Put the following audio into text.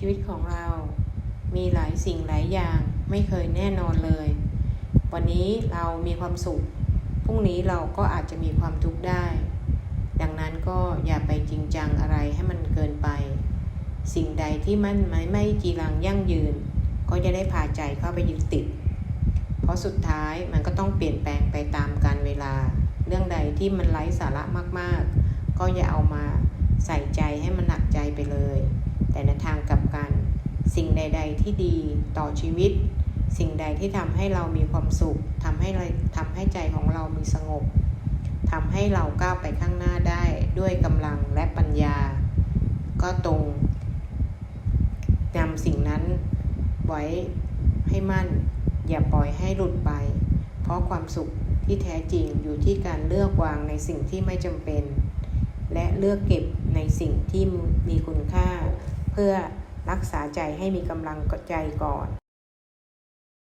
ชีวิตของเรา มีหลายสิ่งหลายอย่างไม่เคยแน่นอนเลย วันนี้เรามีความสุข พรุ่งนี้เราก็อาจจะมีความทุกข์ได้ ดังนั้นก็อย่าไปจริงจังอะไรให้มันเกินไป สิ่งใดที่มันไม่ไม่จีรังยั่งยืน ก็จะได้พาใจเข้าไปยึดติด เพราะสุดท้ายมันก็ต้องเปลี่ยนแปลงไปตามกาลเวลา เรื่องใดที่มันไร้สาระมากๆ ก็อย่าเอามาใส่ใจให้มันหนักใจไปเลย แต่ในทางกลับกัน สิ่งใด ๆ ที่ดีต่อชีวิต สิ่งใดที่ทำให้เรามีความสุขทำให้เราทำให้ใจของเรามีสงบทำให้เราก้าวไปข้างหน้าได้ด้วยกำลังและปัญญา ก็ตรงนำสิ่งนั้นไว้ให้มั่น อย่าปล่อยให้หลุดไป เพราะความสุขที่แท้จริงอยู่ที่การเลือกวางในสิ่งที่ไม่จำเป็น และเลือกเก็บในสิ่งที่มีคุณค่า เพื่อ รักษาใจให้มีกำลังใจก่อน